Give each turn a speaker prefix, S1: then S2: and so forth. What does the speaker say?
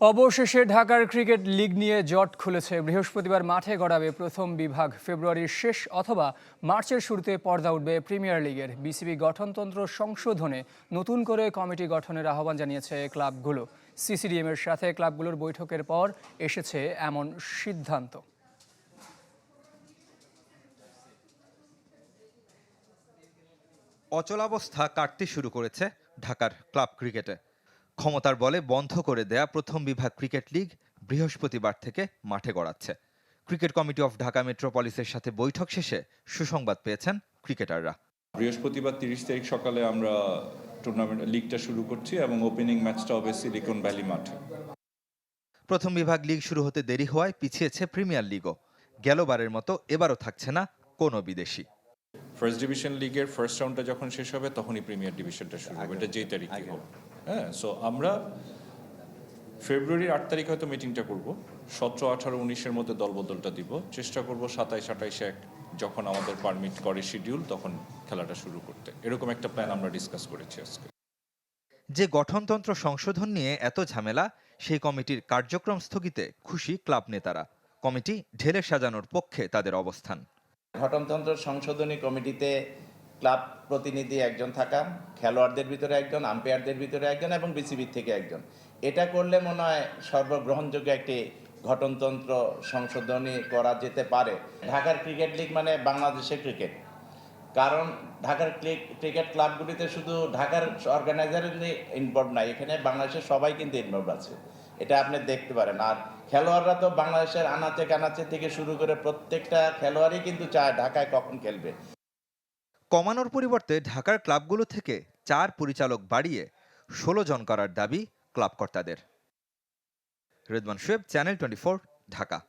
S1: অবশেষে ঢাকার cricket league নিয়ে জট খুলেছে। বৃহস্পতিবার মাঠে গড়াবে প্রথম বিভাগ। ফেব্রুয়ারির শেষ অথবা মার্চের শুরুতে পর্দা উঠবে প্রিমিয়ার লিগের। বিসিবি গঠনতন্ত্র সংশোধনে নতুন করে কমিটি গঠনের আহ্বান জানিয়েছে ক্লাবগুলো। সিসিডিএম এর সাথে ক্লাবগুলোর বৈঠকের পর এসেছে এমন সিদ্ধান্ত।
S2: অচলাবস্থা কাটতে শুরু করেছে ঢাকার ক্লাব ক্রিকেটে। ক্ষমতার বলে বন্ধ করে দেয়া প্রথম বিভাগ ক্রিকেট লিগ বৃহস্পতিবার থেকে মাঠে গড়াচ্ছে। ক্রিকেট কমিটি অফ ঢাকা মেট্রোপলিসের সাথে বৈঠক শেষে সুসংবাদ পেয়েছেন ক্রিকেটাররা।
S3: বৃহস্পতিবার তিরিশ তারিখ সকালে আমরা টুর্নামেন্ট লিগটা শুরু করছি এবং ওপেনিং ম্যাচটা হবে সিলিকন ভ্যালি মাঠে।
S2: প্রথম বিভাগ লিগ শুরু হতে দেরি হওয়ায় পিছিয়েছে প্রিমিয়ার লিগও। গেলবারের মতো এবারও থাকছে না কোনো বিদেশি।
S3: ফার্স্ট ডিভিশন লিগের ফার্স্ট রাউন্ডটা যখন শেষ হবে তখনই প্রিমিয়ার ডিভিশনটা শুরু হবে। এটা যেই তারিখে হোক। হ্যাঁ সো আমরা ফেব্রুয়ারির আট তারিখ হয়তো মিটিংটা করব। সতেরো আঠারো উনিশের মধ্যে দলবদলটা দিব। চেষ্টা করব সাতাইশ আঠাইশে এক যখন আমাদের পারমিট করে শিডিউল তখন খেলাটা শুরু করতে। এরকম একটা প্ল্যান আমরা ডিসকাস করেছি আজকে।
S2: যে গঠনতন্ত্র সংশোধন নিয়ে এত ঝামেলা সেই কমিটির কার্যক্রম স্থগিতে খুশি ক্লাব নেতারা। কমিটি ঢেলে সাজানোর পক্ষে তাদের অবস্থান।
S4: গঠনতন্ত্র সংশোধনী কমিটিতে ক্লাব প্রতিনিধি একজন থাকা, খেলোয়াড়দের ভিতরে একজন আম্পায়ারদের ভিতরে একজন এবং বিসিবির থেকে একজন। এটা করলে মনে হয় সর্বগ্রহণযোগ্য একটি গঠনতন্ত্র সংশোধনী করা যেতে পারে। ঢাকার ক্রিকেট লিগ মানে বাংলাদেশের ক্রিকেট। কারণ ঢাকার ক্রিকেট ক্লাবগুলিতে শুধু ঢাকার অর্গানাইজারই ইনভলভ নাই, এখানে বাংলাদেশের সবাই কিন্তু ইনভলভ আছে। এটা আপনি দেখতে পারেন। আর খেলোয়াড়রা তো বাংলাদেশের আনাচে কানাচে থেকে শুরু করে প্রত্যেকটা খেলোয়াড়ই কিন্তু চায় ঢাকায় কখন খেলবে।
S2: কমানোর পরিবর্তে ঢাকার ক্লাবগুলো থেকে চার পরিচালক বাড়িয়ে ষোলো জন করার দাবি ক্লাবকর্তাদের। Redman Shuyeb, Channel twenty four, Dhaka.